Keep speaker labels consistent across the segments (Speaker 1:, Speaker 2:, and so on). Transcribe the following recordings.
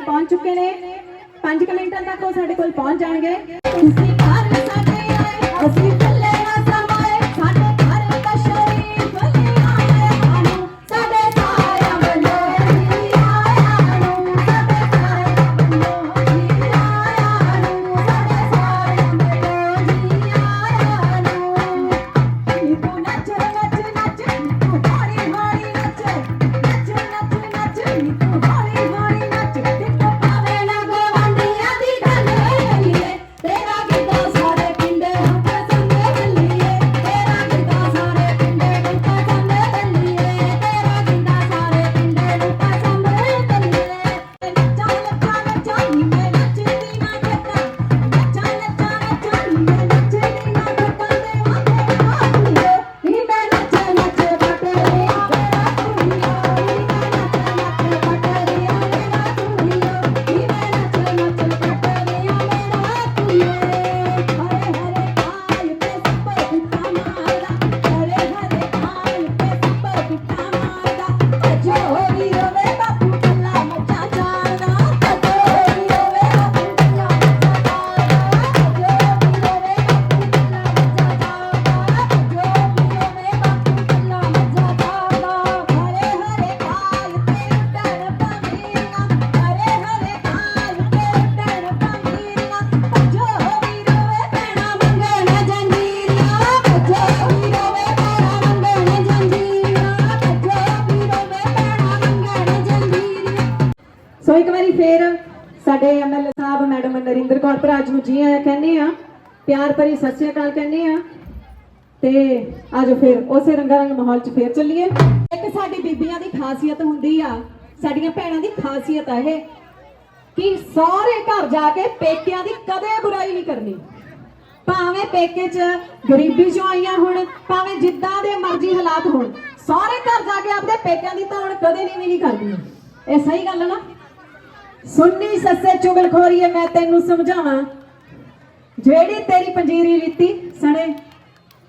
Speaker 1: ਪਹੁੰਚ ਚੁੱਕੇ ਨੇ। 5 ਮਿੰਟਾਂ ਤੱਕ ਉਹ ਸਾਡੇ ਕੋਲ ਪਹੁੰਚ ਜਾਣਗੇ।
Speaker 2: ਤੁਸੀਂ ਘਰ ਸਾਡੇ ਆਏ, ਅਸੀਂ
Speaker 1: ਸੋ ਇੱਕ ਵਾਰੀ ਫੇਰ ਸਾਡੇ ਐਮਐਲਏ ਸਾਹਿਬ, ਮੈਡਮ ਨਰਿੰਦਰ ਕੌਰ ਭਰਾਜ ਨੂੰ ਜੀ ਆਇਆਂ ਕਹਿੰਦੇ ਆ ਪਿਆਰ ਭਰੀ ਸਤਿ ਸ਼੍ਰੀ ਅਕਾਲ ਕਹਿੰਦੇ ਆ ਤੇ ਆਜੋ ਫੇਰ ਉਸੇ ਰੰਗਾਰੰਗ ਮਾਹੌਲ 'ਚ ਫੇਰ ਚੱਲੀਏ। ਇੱਕ ਸਾਡੀ ਬੀਬੀਆਂ ਦੀ ਖਾਸੀਅਤ ਹੁੰਦੀ ਆ, ਸਾਡੀਆਂ ਭੈਣਾਂ ਦੀ ਖਾਸੀਅਤ ਆ ਇਹ, ਕਿ ਸਹੁਰੇ ਘਰ ਜਾ ਕੇ ਪੇਕਿਆਂ ਦੀ ਕਦੇ ਬੁਰਾਈ ਨਹੀਂ ਕਰਨੀ। ਭਾਵੇਂ ਪੇਕੇ 'ਚ ਗਰੀਬੀ 'ਚੋਂ ਆਈਆਂ ਹੁਣ, ਭਾਵੇਂ ਜਿੱਦਾਂ ਦੇ ਮਰਜ਼ੀ ਹਾਲਾਤ ਹੋਣ ਸਹੁਰੇ ਘਰ ਜਾ ਕੇ ਆਪਦੇ ਪੇਕਿਆਂ ਦੀ ਧੌਣ ਕਦੇ ਨਹੀਂ ਨਹੀਂ ਕਰਦੀ। ਇਹ ਸਹੀ ਗੱਲ ਹੈ ਨਾ? ਸੁਣਨੀ ਸੱਸੇ ਚੁਗਲਖੋਰੀਏ ਮੈਂ ਤੈਨੂੰ ਸਮਝਾਵਾਂ। ਜਿਹੜੀ ਤੇਰੀ ਪੰਜੀਰੀ ਲਿੱਤੀ, ਸਣੇ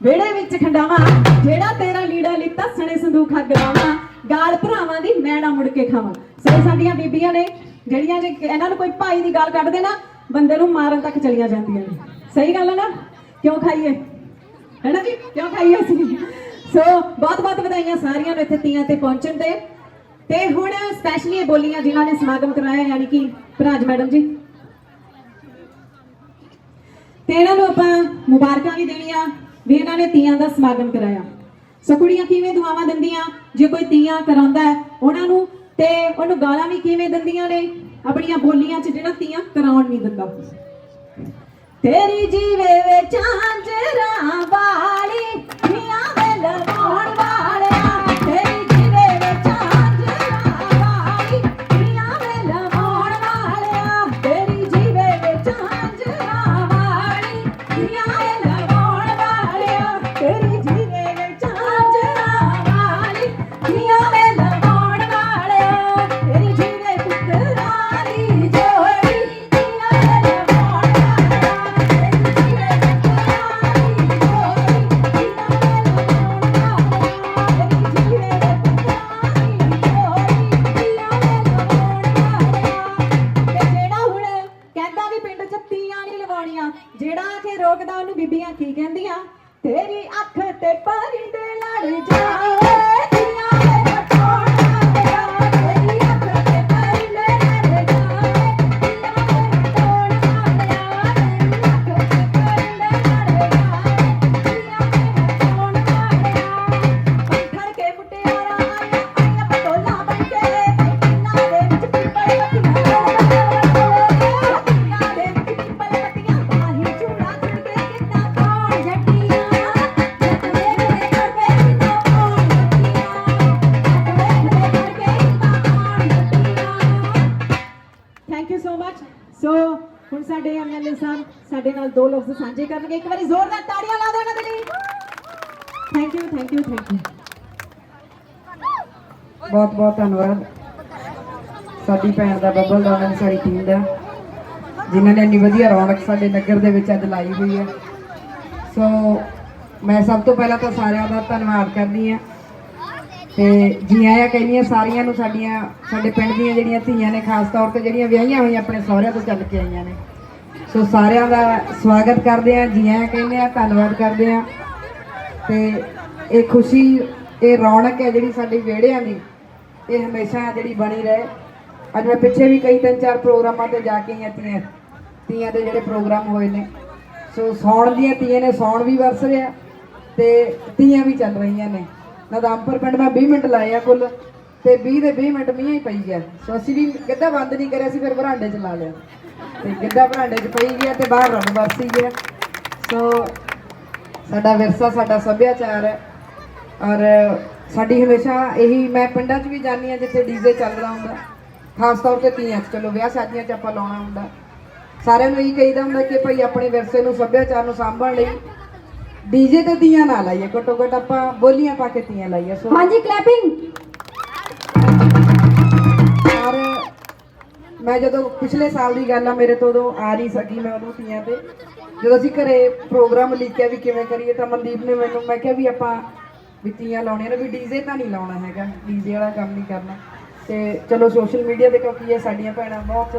Speaker 1: ਵਿਹੜੇ ਵਿੱਚ ਖੰਡਾਵਾਂ। ਜਿਹੜਾ ਤੇਰਾ ਲੀੜਾ ਲਿੱਤਾ, ਸਣੇ ਸੰਦੂਖ ਅੱਗ ਗਾਲ ਭਰਾਵਾਂ ਦੀ ਮੈਣਾ ਮੁੜ ਕੇ ਖਾਵਾਂ। ਸਹੀ ਸਾਡੀਆਂ ਬੀਬੀਆਂ ਨੇ, ਜਿਹੜੀਆਂ ਜੇ ਇਹਨਾਂ ਨੂੰ ਕੋਈ ਭਾਈ ਦੀ ਗਾਲ ਕੱਢਦੇ ਨਾ, ਬੰਦੇ ਨੂੰ ਮਾਰਨ ਤੱਕ ਚਲੀਆਂ ਜਾਂਦੀਆਂ ਨੇ। ਸਹੀ ਗੱਲ ਹੈ ਨਾ? ਕਿਉਂ ਖਾਈਏ? ਹੈਨਾ ਜੀ? ਕਿਉਂ ਖਾਈਏ ਅਸੀਂ? ਸੋ ਬਹੁਤ ਬਹੁਤ ਵਧਾਈਆਂ ਸਾਰੀਆਂ ਨੂੰ ਇੱਥੇ ਤੀਆਂ ਤੇ ਪਹੁੰਚਣ ਤੇ। ਤੇ ਹੁਣ ਸਪੈਸ਼ਲੀ ਇਹ ਬੋਲੀਆਂ ਜਿਨ੍ਹਾਂ ਨੇ ਸਮਾਗਮ ਕਰਾਇਆ, ਯਾਨੀ ਕਿ ਭਰਾਜ ਮੈਡਮ ਜੀ। ਤੇ ਇਹਨਾਂ ਨੂੰ ਆਪਾਂ ਮੁਬਾਰਕਾਂ ਵੀ ਦੇਣੀਆਂ ਵੀ ਇਹਨਾਂ ਨੇ ਤੀਆਂ ਦਾ ਸਮਾਗਮ ਕਰਾਇਆ। ਸੋ ਕੁੜੀਆਂ ਕਿਵੇਂ ਦੁਆਵਾਂ ਦਿੰਦੀਆਂ? ਜੇ ਕੋਈ ਤੀਆਂ ਕਰਾਉਂਦਾ ਹੈ, ਉਹਨਾਂ ਨੂੰ ਤੇ ਉਹਨੂੰ ਗਾਲਾਂ ਵੀ ਕਿਵੇਂ ਦਿੰਦੀਆਂ ਨੇ? ਆਪਣੀਆਂ ਬੋਲੀਆਂ 'ਚ ਜਿਹੜਾ ਤੀਆਂ ਕਰਾਉਣ ਨਹੀਂ ਦਿੰਦਾ। ਤੇਰੀ ਜੀਵੇ ਵੇ ਚਾਂਜਰਾ ਵਾਲੀ, ਮੀਆਂ ਵੇ ਲਵਾਉਣ ਕਰਨਗੇ ਇੱਕ ਵਾਰੀ ਜ਼ੋਰਦਾਰ ਤਾੜੀਆਂ ਲਾ ਦਿਓ ਇਹਨਾਂ ਦੇ ਲਈ। Thank you thank you thank you
Speaker 3: ਬਹੁਤ ਬਹੁਤ ਧੰਨਵਾਦ। ਸਾਡੀ ਭੈਣ ਦਾ ਬੱਬਲ ਦਾ ਉਹਨਾਂ ਸਾਰੀ ਟੀਮ ਦਾ। ਜਿਨ੍ਹਾਂ ਨੇ ਇੰਨੀ ਵਧੀਆ ਰੌਣਕ ਸਾਡੇ ਨਗਰ ਦੇ ਵਿੱਚ ਅੱਜ ਲਾਈ ਹੋਈ ਹੈ। ਸੋ ਮੈਂ ਸਭ ਤੋਂ ਪਹਿਲਾਂ ਤਾਂ ਸਾਰਿਆਂ ਦਾ ਧੰਨਵਾਦ ਕਰਦੀ ਹਾਂ। ਤੇ ਜੀ ਆਇਆਂ ਕਹਿੰਦੀ ਹਾਂ ਸਾਰੀਆਂ ਨੂੰ ਸਾਡੀਆਂ, ਸਾਡੇ ਪਿੰਡ ਦੀਆਂ ਜਿਹੜੀਆਂ ਧੀਆਂ ਨੇ, ਖਾਸ ਤੌਰ ਤੇ ਜਿਹੜੀਆਂ ਵਿਆਹੀਆਂ ਹੋਈਆਂ ਆਪਣੇ ਸਹੁਰਿਆਂ ਤੋਂ ਚੱਲ ਕੇ ਆਈਆਂ ਨੇ। ਸੋ ਸਾਰਿਆਂ ਦਾ ਸਵਾਗਤ ਕਰਦੇ ਹਾਂ, ਜੀ ਆਇਆਂ ਕਹਿੰਦੇ ਹਾਂ, ਧੰਨਵਾਦ ਕਰਦੇ ਹਾਂ। ਤੇ ਇਹ ਖੁਸ਼ੀ, ਇਹ ਰੌਣਕ ਹੈ ਜਿਹੜੀ ਸਾਡੀ ਵਿਹੜਿਆਂ ਦੀ, ਇਹ ਹਮੇਸ਼ਾ ਜਿਹੜੀ ਬਣੀ ਰਹੇ। ਅੱਜ ਮੈਂ ਪਿੱਛੇ ਵੀ ਕਈ ਤਿੰਨ ਚਾਰ ਪ੍ਰੋਗਰਾਮਾਂ ਤੇ ਜਾ ਕੇ ਆਈਆਂ ਤੀਆਂ ਤੀਆਂ ਦੇ ਜਿਹੜੇ ਪ੍ਰੋਗਰਾਮ ਹੋਏ ਨੇ। ਸੋ ਸੌਣ ਦੀਆਂ ਤੀਆਂ ਨੇ ਸੌਣ ਵੀ ਵਰਸ ਰਿਹਾ ਤੇ ਤੀਆਂ ਵੀ ਚੱਲ ਰਹੀਆਂ ਨੇ। ਨਦਾਮਪੁਰ ਪਿੰਡ ਮੈਂ 20 ਮਿੰਟ ਲਾਏ ਆ ਕੁੱਲ ਤੇ 20 ਦੇ 20 ਮਿੰਟ ਮੀਂਹ ਹੀ ਪਈ ਗਿਆ। ਸੋ ਅਸੀਂ ਵੀ ਕਿੱਦਾਂ ਬੰਦ ਨਹੀਂ ਕਰਿਆ ਸੀ ਫਿਰ ਬਰਾਂਡੇ 'ਚ ਲਾ ਲਿਆ। ਤੇ ਗਿੱਧਾ ਬਰਾਂਡੇ 'ਚ ਪਈ ਗਿਆ ਤੇ ਬਾਹਰ ਰੱਬ ਵਰਸੀ ਗਿਆ। ਸੋ ਸਾਡਾ ਵਿਰਸਾ, ਸਾਡਾ ਸੱਭਿਆਚਾਰ ਹੈ। ਔਰ ਸਾਡੀ ਹਮੇਸ਼ਾ ਇਹੀ, ਮੈਂ ਪਿੰਡਾਂ 'ਚ ਵੀ ਜਾਂਦੀ ਹਾਂ ਜਿੱਥੇ ਡੀਜ਼ੇ ਚੱਲਦਾ ਹੁੰਦਾ। ਖਾਸ ਤੌਰ ਤੇ ਤੀਆਂ 'ਚ। ਚਲੋ, ਵਿਆਹ ਸ਼ਾਦੀਆਂ 'ਚ ਆਪਾਂ ਲਾਉਣਾ ਹੁੰਦਾ। ਸਾਰਿਆਂ ਨੂੰ ਇਹੀ ਕਹੀਦਾ ਹੁੰਦਾ ਕਿ ਭਾਈ ਆਪਣੇ ਵਿਰਸੇ ਨੂੰ, ਸੱਭਿਆਚਾਰ ਨੂੰ ਸਾਂਭਣ ਲਈ ਡੀਜੇ ਤੇ ਤੀਆਂ ਨਾ ਲਾਈਏ ਘੱਟੋ ਘੱਟ ਆਪਾਂ ਬੋਲੀਆਂ ਪਾ ਕੇ ਤੀਆਂ ਲਾਈਏ। ਸੋ
Speaker 2: ਹਾਂਜੀ ਕਲੈਪਿੰਗ
Speaker 3: ਮੈਂ ਜਦੋਂ ਪਿਛਲੇ ਸਾਲ ਦੀ ਗੱਲ ਆ, ਮੇਰੇ ਤੋਂ ਉਦੋਂ ਆ ਨਹੀਂ ਸਕੀ ਮੈਂ ਉਦੋਂ ਤੀਆਂ ਤੇ। ਜਦੋਂ ਅਸੀਂ ਘਰੇ ਪ੍ਰੋਗਰਾਮ ਲਿਖਿਆ ਵੀ ਕਿਵੇਂ ਕਰੀਏ ਤਾਂ ਮਨਦੀਪ ਨੇ ਮੈਨੂੰ, ਮੈਂ ਕਿਹਾ ਵੀ ਆਪਾਂ ਵੀ ਤੀਆਂ ਲਾਉਣੀਆਂ ਨੇ, ਵੀ ਡੀਜ਼ੇ ਤਾਂ ਨਹੀਂ ਲਾਉਣਾ ਹੈਗਾ, ਡੀਜ਼ੇ ਵਾਲਾ ਕੰਮ ਨਹੀਂ ਕਰਨਾ। ਤੇ ਚਲੋ ਸੋਸ਼ਲ ਮੀਡੀਆ ਤੇ ਕਿਉਂਕਿ ਇਹ ਸਾਡੀਆਂ ਭੈਣਾਂ ਬਹੁਤ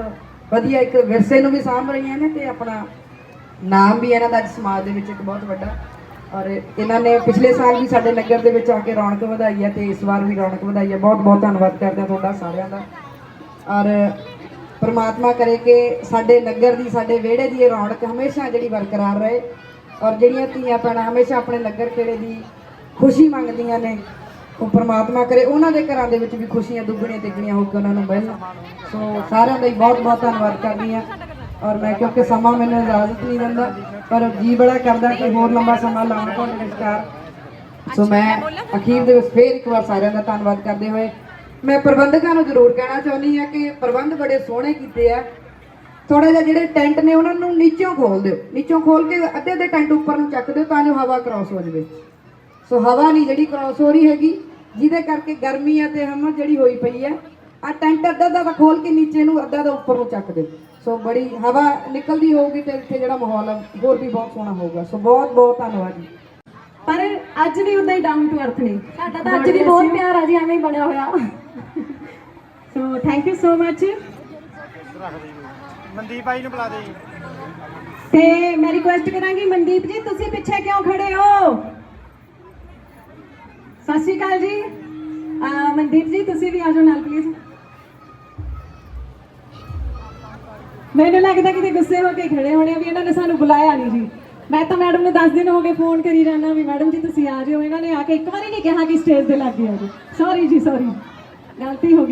Speaker 3: ਵਧੀਆ ਇੱਕ ਵਿਰਸੇ ਨੂੰ ਵੀ ਸਾਂਭ ਰਹੀਆਂ ਨੇ ਤੇ ਆਪਣਾ ਨਾਮ ਵੀ ਇਹਨਾਂ ਦਾ ਅੱਜ ਸਮਾਜ ਦੇ ਵਿੱਚ ਇੱਕ ਬਹੁਤ ਵੱਡਾ। ਔਰ ਇਹਨਾਂ ਨੇ ਪਿਛਲੇ ਸਾਲ ਵੀ ਸਾਡੇ ਨਗਰ ਦੇ ਵਿੱਚ ਆ ਕੇ ਰੌਣਕ ਵਧਾਈ ਹੈ ਤੇ ਇਸ ਵਾਰ ਵੀ ਰੌਣਕ ਵਧਾਈ ਹੈ ਬਹੁਤ ਬਹੁਤ ਧੰਨਵਾਦ ਕਰਦੇ ਹਾਂ ਤੁਹਾਡਾ ਸਾਰਿਆਂ ਦਾ। ਔਰ ਪਰਮਾਤਮਾ ਕਰੇ ਕਿ ਸਾਡੇ ਨਗਰ ਦੀ, ਸਾਡੇ ਵਿਹੜੇ ਦੀ ਇਹ ਰੌਣਕ ਹਮੇਸ਼ਾ ਜਿਹੜੀ ਬਰਕਰਾਰ ਰਹੇ ਔਰ ਜਿਹੜੀਆਂ ਧੀਆਂ ਭੈਣਾਂ ਹਮੇਸ਼ਾ ਆਪਣੇ ਨਗਰ ਕਿਹੜੇ ਦੀ ਖੁਸ਼ੀ ਮੰਗਦੀਆਂ ਨੇ, ਉਹ ਪਰਮਾਤਮਾ ਕਰੇ। ਉਹਨਾਂ ਦੇ ਘਰਾਂ ਦੇ ਵਿੱਚ ਵੀ ਖੁਸ਼ੀਆਂ ਦੁੱਗਣੀਆਂ ਤਿੱਗਣੀਆਂ ਹੋ ਕੇ ਉਹਨਾਂ ਨੂੰ ਮਿਲਣ। ਸੋ ਸਾਰਿਆਂ ਦਾ ਬਹੁਤ ਬਹੁਤ ਧੰਨਵਾਦ ਕਰਦੀ ਹਾਂ ਔਰ ਮੈਂ ਕਿਉਂਕਿ ਸਮਾਂ ਮੈਨੂੰ ਇਜਾਜ਼ਤ ਨਹੀਂ ਦਿੰਦਾ, ਪਰ ਜੀ ਬੜਾ ਕਰਦਾ ਕਿ ਹੋਰ ਲੰਬਾ ਸਮਾਂ ਲਾਉਣ ਤੁਹਾਡੇ ਵਿਚਕਾਰ ਸੋ ਮੈਂ ਅਖੀਰ ਦੇ ਵਿੱਚ ਫੇਰ ਇੱਕ ਵਾਰ ਸਾਰਿਆਂ ਦਾ ਧੰਨਵਾਦ ਕਰਦੇ ਹੋਏ ਮੈਂ ਪ੍ਰਬੰਧਕਾਂ ਨੂੰ ਜ਼ਰੂਰ ਕਹਿਣਾ ਚਾਹੁੰਦੀ ਹਾਂ ਕਿ ਪ੍ਰਬੰਧ ਬੜੇ ਸੋਹਣੇ ਕੀਤੇ ਆ। ਥੋੜਾ ਜਿਹਾ ਜਿਹੜੇ ਟੈਂਟ ਨੇ ਉਹਨਾਂ ਨੂੰ ਨੀਚੋਂ ਖੋਲ ਦਿਓ। ਨੀਚੋਂ ਖੋਲ ਕੇ ਅੱਧੇ ਅੱਧੇ ਟੈਂਟ ਉੱਪਰ ਨੂੰ ਚੱਕ ਦਿਓ ਤਾਂ ਜੋ ਹਵਾ ਕ੍ਰਾਸ ਹੋ ਜਾਵੇ। ਸੋ ਹਵਾ ਨਹੀਂ ਜਿਹੜੀ ਕ੍ਰਾਸ ਹੋ ਰਹੀ ਹੈਗੀ ਜਿਹਦੇ ਕਰਕੇ ਗਰਮੀ ਆ ਤੇ ਹਮਤ ਜਿਹੜੀ ਹੋਈ ਪਈ ਆ ਆ ਟੈਂਟ ਅੱਧਾ ਤਾਂ ਖੋਲ ਕੇ ਨੀਚੇ ਨੂੰ ਅੱਧਾ ਦਾ ਉੱਪਰ ਨੂੰ ਚੱਕ ਦਿਓ। ਸੋ ਬੜੀ ਹਵਾ ਨਿਕਲਦੀ ਹੋਊਗੀ ਤੇ ਇੱਥੇ ਜਿਹੜਾ ਮਾਹੌਲ ਆ ਹੋਰ ਵੀ ਬਹੁਤ ਸੋਹਣਾ ਹੋਊਗਾ। ਸੋ ਬਹੁਤ ਬਹੁਤ ਧੰਨਵਾਦ ਜੀ।
Speaker 1: ਪਰ ਅੱਜ ਵੀ ਉਦਾਂ ਹੀ ਡਾਊਨ ਟੂ ਅਰਥ ਨੇ।
Speaker 2: ਸਾਡਾ ਤਾਂ ਅੱਜ ਵੀ ਬਹੁਤ ਪਿਆਰ ਆ ਜੀ ਐਵੇਂ ਹੀ ਬਣਿਆ ਹੋਇਆ।
Speaker 1: So thank you so much
Speaker 4: Mandeep ਭਾਈ ਨੂੰ ਬੁਲਾ ਦੇ ਜੀ।
Speaker 1: ਤੇ ਮੈਂ ਰਿਕੁਐਸਟ ਕਰਾਂਗੀ ਮਨਦੀਪ ਜੀ ਤੁਸੀਂ ਪਿੱਛੇ ਕਿਉਂ ਖੜੇ ਹੋ? ਸਤਿ ਸ਼੍ਰੀ ਅਕਾਲ ਜੀ। ਮਨਦੀਪ ਜੀ ਤੁਸੀਂ ਵੀ ਆ ਜਾਓ ਨਾਲ ਪਲੀਜ਼ ਮੈਨੂੰ ਲੱਗਦਾ ਕਿਤੇ ਗੁੱਸੇ ਹੋ ਕੇ ਖੜੇ ਹੋਣੇ ਆ ਵੀ ਇਹਨਾਂ ਨੇ ਸਾਨੂੰ ਬੁਲਾਇਆ ਨਹੀਂ ਜੀ। ਮੈਂ ਤਾਂ ਮੈਡਮ ਨੂੰ 10 ਦਿਨ ਹੋ ਗਏ ਫੋਨ ਕਰੀ ਜਾਣਾ ਵੀ ਮੈਡਮ ਜੀ ਤੁਸੀਂ ਆ ਜਿਓ। ਇਹਨਾਂ ਨੇ ਆ ਕੇ ਇੱਕ ਵਾਰੀ ਨਹੀਂ ਕਿਹਾ ਕਿ ਸਟੇਜ ਤੇ ਲੱਗ ਗਿਆ ਜੀ। ਸੌਰੀ ਜੀ ਸੌਰੀ ਗਲਤੀ ਹੋ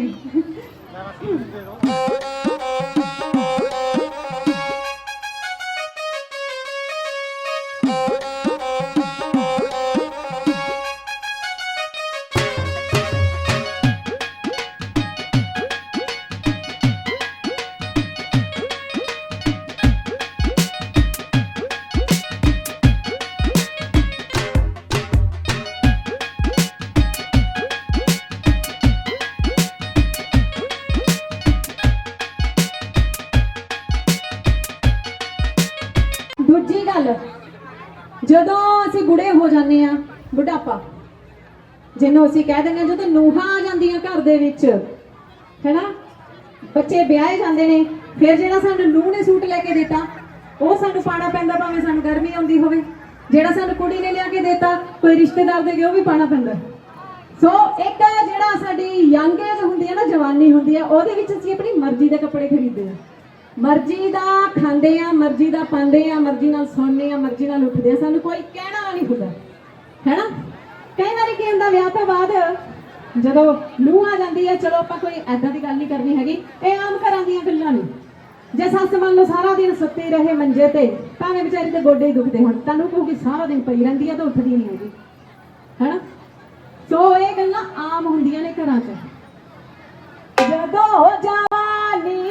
Speaker 1: ਅਸੀਂ ਬੁੜੇ ਹੋ ਜਾਂਦੇ ਆ ਬੁਢਾਪਾ। ਜਿਹਨੂੰ ਅਸੀਂ ਕਹਿ ਦਿੰਦੇ ਆ ਜਦੋਂ ਨੂਹਾਂ ਆ ਜਾਂਦੀਆਂ ਘਰ ਦੇ ਵਿੱਚ, ਹੈਨਾ? ਬੱਚੇ ਵਿਆਹੇ ਜਾਂਦੇ ਨੇ, ਫਿਰ ਜਿਹੜਾ ਸਾਨੂੰ ਨੂੰਹ ਨੇ ਸੂਟ ਲੈ ਕੇ ਦਿੱਤਾ, ਉਹ ਸਾਨੂੰ ਪਾਣਾ ਪੈਂਦਾ, ਭਾਵੇਂ ਸਾਨੂੰ ਗਰਮੀ ਆਉਂਦੀ ਹੋਵੇ। ਜਿਹੜਾ ਸਾਨੂੰ ਕੁੜੀ ਨੇ ਲਿਆ ਕੇ ਦਿੱਤਾ, ਕੋਈ ਰਿਸ਼ਤੇਦਾਰ ਦੇ ਗਿਆ ਉਹ ਵੀ ਪਾਣਾ ਪੈਂਦਾ। ਸੋ ਇੱਕ ਜਿਹੜਾ ਸਾਡੀ ਯੰਗ ਏਜ ਹੁੰਦੀ ਹੈ ਨਾ, ਜਵਾਨੀ ਹੁੰਦੀ ਹੈ, ਉਹਦੇ ਵਿੱਚ ਅਸੀਂ ਆਪਣੀ ਮਰਜ਼ੀ ਦੇ ਕੱਪੜੇ ਖਰੀਦਦੇ ਹਾਂ। ਮਰਜ਼ੀ ਦਾ ਖਾਂਦੇ ਆ ਮਰਜ਼ੀ ਦਾ ਪਾਉਂਦੇ ਆ ਮਰਜ਼ੀ ਨਾਲ ਸੌਂਦੇ ਆ ਮਰਜ਼ੀ ਨਾਲ ਉੱਠਦੇ ਆ ਸਾਨੂੰ ਕੋਈ ਕਹਿਣਾ ਨਹੀਂ ਹੁੰਦਾ। ਹੈਨਾ? ਕਈ ਵਾਰੀ ਕੀ ਹੁੰਦਾ, ਵਿਆਹ ਤੋਂ ਬਾਅਦ ਜਦੋਂ ਨੂੰਹ ਆ ਜਾਂਦੀ ਹੈ, ਚਲੋ ਆਪਾਂ ਕੋਈ ਐਦਾਂ ਦੀ ਗੱਲ ਨਹੀਂ ਕਰਨੀ ਹੈਗੀ, ਇਹ ਆਮ ਘਰਾਂ ਦੀਆਂ ਗੱਲਾਂ ਨੇ। ਜੇ ਸੱਸ ਮੰਨ ਲਓ ਸਾਰਾ ਦਿਨ ਸੁੱਤੀ ਰਹੇ ਮੰਜੇ ਤੇ ਭਾਵੇਂ ਵਿਚਾਰੀ ਤੇ ਗੋਡੇ ਦੁਖਦੇ ਹੁਣ। ਤੁਹਾਨੂੰ ਕਹੂਗੀ ਸਾਰਾ ਦਿਨ ਪਈ ਰਹਿੰਦੀ ਹੈ, ਤਾਂ ਉੱਠਦੀ ਨਹੀਂ ਹੈਗੀ। ਹੈਨਾ? ਸੋ ਇਹ ਗੱਲਾਂ ਆਮ ਹੁੰਦੀਆਂ ਨੇ ਘਰਾਂ 'ਚ। ਜਦੋਂ ਜਵਾਨੀ